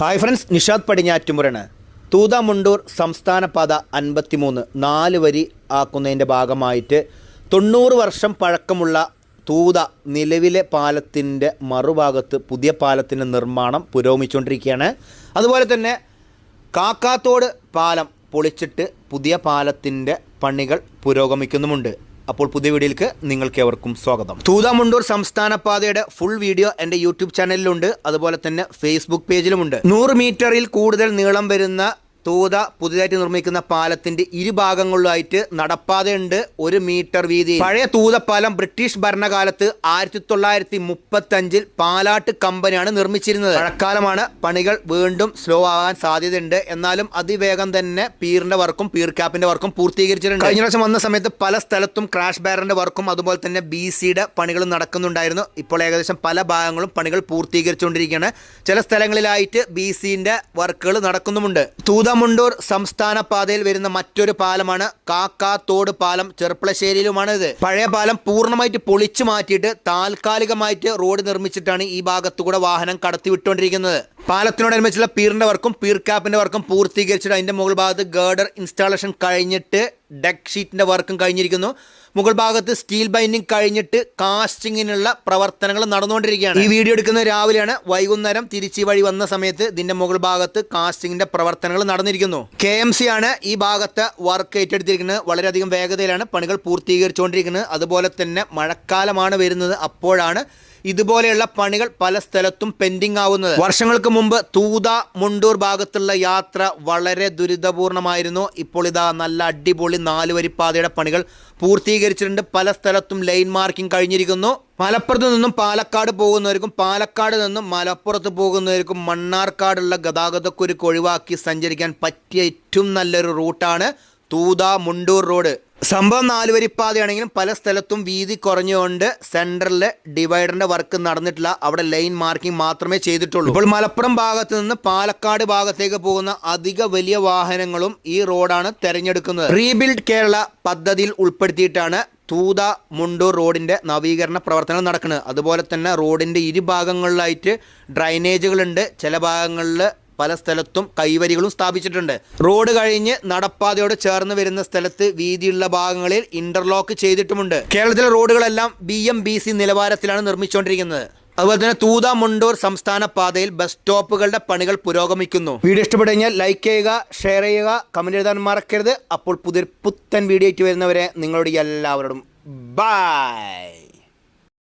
Hi friends Nishad പടിഞ്ഞാറ്റുമുറാണ് തൂതാമുണ്ടൂർ സംസ്ഥാന പാത അൻപത്തിമൂന്ന് നാല് വരി ആക്കുന്നതിന്റെ ഭാഗമായിട്ട് തൊണ്ണൂറ് വർഷം പഴക്കമുള്ള തൂത നിലവിലെ പാലത്തിന്റെ മറുഭാഗത്ത് പുതിയ പാലത്തിന്റെ നിർമ്മാണം പുരോഗമിച്ചുകൊണ്ടിരിക്കുകയാണ്. അതുപോലെ തന്നെ കാക്കാത്തോട് പാലം പൊളിച്ചിട്ട് പുതിയ പാലത്തിന്റെ പണികൾ പുരോഗമിക്കുന്നുമുണ്ട്. അപ്പോൾ പുതിയ വീഡിയോയിലേക്ക് നിങ്ങൾക്ക് എവർക്കും സ്വാഗതം. തൂതാമുണ്ടൂർ സംസ്ഥാന പാതയുടെ ഫുൾ വീഡിയോ എന്റെ യൂട്യൂബ് ചാനലിലുണ്ട് അതുപോലെ തന്നെ ഫേസ്ബുക്ക് പേജിലുമുണ്ട് നൂറ് മീറ്ററിൽ കൂടുതൽ നീളം വരുന്ന തൂത പുതിയതായിട്ട് നിർമ്മിക്കുന്ന പാലത്തിന്റെ ഇരുഭാഗങ്ങളിലായിട്ട് നടപ്പാതയുണ്ട് ഒരു മീറ്റർ വീതി പഴയ തൂതപ്പാലം ബ്രിട്ടീഷ് ഭരണകാലത്ത് ആയിരത്തി തൊള്ളായിരത്തി മുപ്പത്തി അഞ്ചിൽ പാലാട്ട് കമ്പനിയാണ് നിർമ്മിച്ചിരുന്നത്. മഴക്കാലമാണ് പണികൾ വീണ്ടും സ്ലോ ആകാൻ സാധ്യതയുണ്ട്. എന്നാലും അതിവേഗം തന്നെ പീറിന്റെ വർക്കും പീർ ക്യാപ്പിന്റെ വർക്കും പൂർത്തീകരിച്ചിട്ടുണ്ട്. കഴിഞ്ഞ പ്രാവശ്യം വന്ന സമയത്ത് പല സ്ഥലത്തും ക്രാഷ് ബാരറിന്റെ വർക്കും അതുപോലെ തന്നെ ബി സിയുടെ പണികളും നടക്കുന്നുണ്ടായിരുന്നു. ഇപ്പോൾ ഏകദേശം പല ഭാഗങ്ങളും പണികൾ പൂർത്തീകരിച്ചുകൊണ്ടിരിക്കുകയാണ്. ചില സ്ഥലങ്ങളിലായിട്ട് ബി സിന്റെ വർക്കുകൾ നടക്കുന്നുമുണ്ട്. തൂതമുണ്ടൂർ സംസ്ഥാന പാതയിൽ വരുന്ന മറ്റൊരു പാലമാണ് കാക്കാത്തോട് പാലം ചെർപ്പളശ്ശേരിയിലുമാണ് ഇത് പഴയ പാലം പൂർണമായിട്ട് പൊളിച്ചു മാറ്റിയിട്ട് താൽക്കാലികമായിട്ട് റോഡ് നിർമ്മിച്ചിട്ടാണ് ഈ ഭാഗത്തുകൂടെ വാഹനം കടത്തിവിട്ടുകൊണ്ടിരിക്കുന്നത്. പാലത്തിനോടനുബന്ധിച്ചുള്ള പീറിന്റെ വർക്കും പീർ ക്യാപ്പിന്റെ വർക്കും പൂർത്തീകരിച്ചിട്ട് അതിന്റെ മുകൾ ഭാഗത്ത് ഗേർഡർ ഇൻസ്റ്റാളേഷൻ കഴിഞ്ഞിട്ട് ഡെക്ക് ഷീറ്റിന്റെ വർക്കും കഴിഞ്ഞിരിക്കുന്നു. മുകൾ ഭാഗത്ത് സ്റ്റീൽ ബൈൻഡിങ് കഴിഞ്ഞിട്ട് കാസ്റ്റിങ്ങിനുള്ള പ്രവർത്തനങ്ങൾ നടന്നുകൊണ്ടിരിക്കുകയാണ്. ഈ വീഡിയോ എടുക്കുന്നത് രാവിലെയാണ്. വൈകുന്നേരം തിരിച്ചു വഴി വന്ന സമയത്ത് ഇതിന്റെ മുകൾ ഭാഗത്ത് കാസ്റ്റിങ്ങിന്റെ പ്രവർത്തനങ്ങൾ നടന്നിരിക്കുന്നു. കെ ആണ് ഈ ഭാഗത്ത് വർക്ക് ഏറ്റെടുത്തിരിക്കുന്നത്. വളരെയധികം വേഗതയിലാണ് പണികൾ പൂർത്തീകരിച്ചുകൊണ്ടിരിക്കുന്നത്. അതുപോലെ തന്നെ മഴക്കാലമാണ് വരുന്നത്. അപ്പോഴാണ് ഇതുപോലെയുള്ള പണികൾ പല സ്ഥലത്തും പെൻഡിങ് ആവുന്നത്. വർഷങ്ങൾക്ക് മുമ്പ് തൂത മുണ്ടൂർ ഭാഗത്തുള്ള യാത്ര വളരെ ദുരിതപൂർണമായിരുന്നു. ഇപ്പോൾ ഇതാ നല്ല അടിപൊളി നാലുവരിപ്പാതയുടെ പണികൾ പൂർത്തീകരിച്ചിട്ടുണ്ട്. പല സ്ഥലത്തും ലൈൻ മാർക്കിംഗ് കഴിഞ്ഞിരിക്കുന്നു. മലപ്പുറത്ത് നിന്നും പാലക്കാട് പോകുന്നവർക്കും പാലക്കാട് നിന്നും മലപ്പുറത്ത് പോകുന്നവർക്കും മണ്ണാർക്കാടുള്ള ഗതാഗതക്കുരുക്ക് ഒഴിവാക്കി സഞ്ചരിക്കാൻ പറ്റിയ ഏറ്റവും നല്ലൊരു റൂട്ടാണ് തൂത മുണ്ടൂർ റോഡ്. സംഭവം നാലുവരിപ്പാതയാണെങ്കിലും പല സ്ഥലത്തും വീതി കുറഞ്ഞുകൊണ്ട് സെൻട്രലിൽ ഡിവൈഡറിന്റെ വർക്ക് നടന്നിട്ടില്ല. അവിടെ ലൈൻ മാർക്കിംഗ് മാത്രമേ ചെയ്തിട്ടുള്ളൂ. ഇപ്പോൾ മലപ്പുറം ഭാഗത്ത് നിന്ന് പാലക്കാട് ഭാഗത്തേക്ക് പോകുന്ന അധിക വലിയ വാഹനങ്ങളും ഈ റോഡാണ് തെരഞ്ഞെടുക്കുന്നത്. റീബിൽഡ് കേരള പദ്ധതിയിൽ ഉൾപ്പെടുത്തിയിട്ടാണ് തൂത മുണ്ടൂർ റോഡിന്റെ നവീകരണ പ്രവർത്തനം നടക്കുന്നത്. അതുപോലെ തന്നെ റോഡിന്റെ ഇരുഭാഗങ്ങളിലായിട്ട് ഡ്രൈനേജുകളുണ്ട്. ചില ഭാഗങ്ങളിൽ പല സ്ഥലത്തും കൈവരികളും സ്ഥാപിച്ചിട്ടുണ്ട്. റോഡ് കഴിഞ്ഞ് നടപ്പാതയോട് ചേർന്ന് വരുന്ന സ്ഥലത്ത് വീതിയുള്ള ഭാഗങ്ങളിൽ ഇന്റർലോക്ക് ചെയ്തിട്ടുമുണ്ട്. കേരളത്തിലെ റോഡുകളെല്ലാം ബി എം ബി സി നിലവാരത്തിലാണ് നിർമ്മിച്ചുകൊണ്ടിരിക്കുന്നത്. അതുപോലെ തന്നെ തൂത മുണ്ടൂർ സംസ്ഥാന പാതയിൽ ബസ് സ്റ്റോപ്പുകളുടെ പണികൾ പുരോഗമിക്കുന്നു. വീഡിയോ ഇഷ്ടപ്പെട്ടു കഴിഞ്ഞാൽ ലൈക്ക് ചെയ്യുക ഷെയർ ചെയ്യുക കമന്റ് എഴുതാൻ മറക്കരുത്. അപ്പോൾ പുതിയ പുത്തൻ വീഡിയോ ആയിട്ട് വരുന്നവരെ നിങ്ങളോട് എല്ലാവരോടും ബൈ